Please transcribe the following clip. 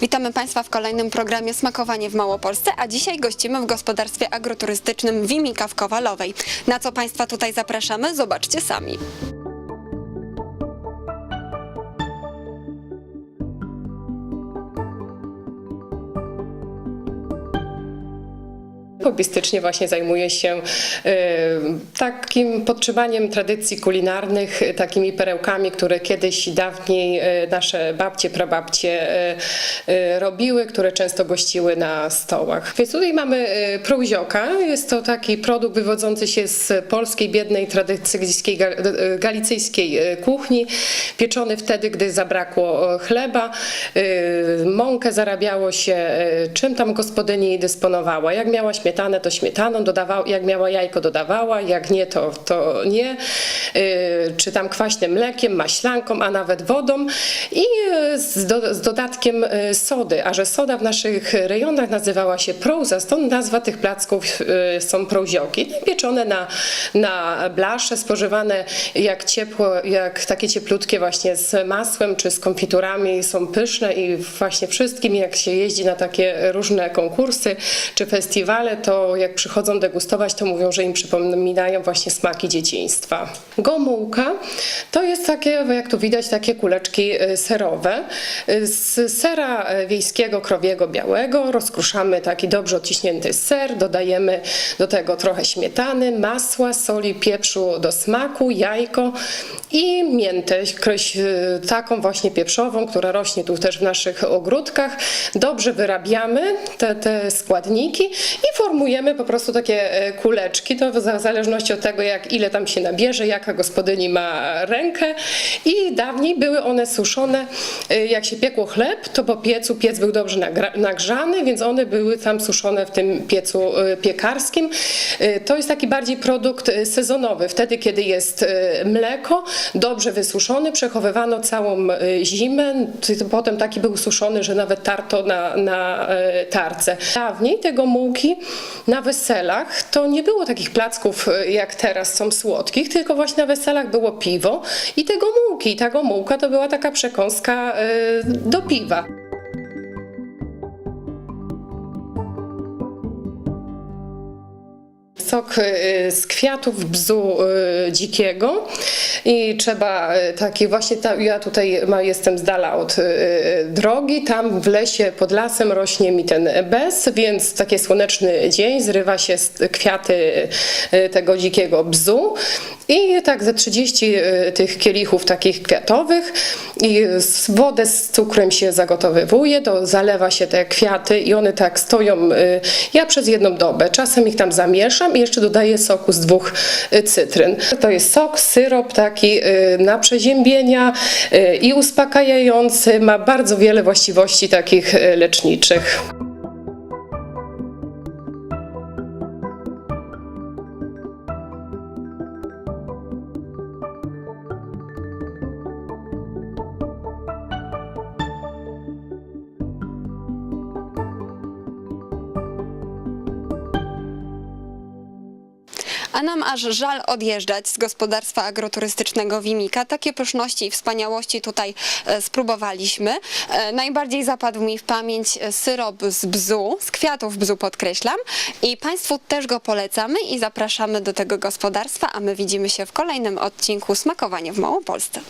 Witamy Państwa w kolejnym programie Smakowanie w Małopolsce, a dzisiaj gościmy w gospodarstwie agroturystycznym Wimika w Kowalowej. Na co Państwa tutaj zapraszamy? Zobaczcie sami. Hobbystycznie właśnie zajmuję się e, takim podtrzymaniem tradycji kulinarnych, e, takimi perełkami, które kiedyś dawniej e, nasze babcie, prababcie robiły, które często gościły na stołach. Więc tutaj mamy prołzioka. Jest to taki produkt wywodzący się z polskiej, biednej, e, galicyjskiej kuchni, pieczony wtedy, gdy zabrakło chleba. Mąkę zarabiało się, e, czym tam gospodyni dysponowała. Jak miała śmietanę, to śmietaną, dodawała, jak miała jajko, dodawała, jak nie, to, to nie. E, Czy tam kwaśnym mlekiem, maślanką, a nawet wodą i e, z, do, z dodatkiem sody. A że soda w naszych rejonach nazywała się prouza, stąd nazwa tych placków są prouzioki. Pieczone na, na blasze, spożywane jak ciepło, jak takie cieplutkie właśnie z masłem czy z konfiturami są pyszne i właśnie wszystkim jak się jeździ na takie różne konkursy czy festiwale, to jak przychodzą degustować, to mówią, że im przypominają właśnie smaki dzieciństwa. Gomułka to jest takie, jak tu widać, takie kuleczki y, serowe. Y, Z sera y, wiejskiego, krowiego, białego rozkruszamy taki dobrze odciśnięty ser, dodajemy do tego trochę śmietany, masła, soli, pieprzu do smaku, jajko i miętę, taką właśnie pieprzową, która rośnie tu też w naszych ogródkach. Dobrze wyrabiamy te, te składniki i formujemy po prostu takie e, kuleczki. To w zależności od tego, jak ile tam się nabierze, jaka gospodyni ma rękę. I dawniej były one suszone, e, jak się piekło chleb, to po piecu piec był dobrze nagrzany, więc one były tam suszone w tym piecu e, piekarskim. To jest taki bardziej produkt sezonowy. Wtedy, kiedy jest mleko, dobrze wysuszony, przechowywano całą zimę. Potem taki był suszony, że nawet tarto na, na e, tarce. Dawniej te gomułki na weselach to nie było takich placków e, jak teraz są słodkich, tylko właśnie na weselach było piwo i te gomułki. Ta gomułka to była taka przekąska e, do piwa. Sok y, z kwiatów bzu y, dzikiego. I trzeba y, taki właśnie, ta, ja tutaj jestem z dala od y, drogi, tam w lesie pod lasem rośnie mi ten bez, więc taki słoneczny dzień zrywa się kwiaty y, tego dzikiego bzu i tak ze 30 y, tych kielichów takich kwiatowych i wodę z cukrem się zagotowywuje, to zalewa się te kwiaty i one tak stoją, y, ja przez jedną dobę, czasem ich tam zamieszam i jeszcze dodaję soku z dwóch y, cytryn. To jest sok, syrop taki na przeziębienia i uspokajający, ma bardzo wiele właściwości takich leczniczych. A nam aż żal odjeżdżać z gospodarstwa agroturystycznego Wimika. Takie pyszności i wspaniałości tutaj e, spróbowaliśmy. E, Najbardziej zapadł mi w pamięć e, syrop z bzu, z kwiatów bzu podkreślam. I Państwu też go polecamy i zapraszamy do tego gospodarstwa, a my widzimy się w kolejnym odcinku Smakowanie w Małopolsce.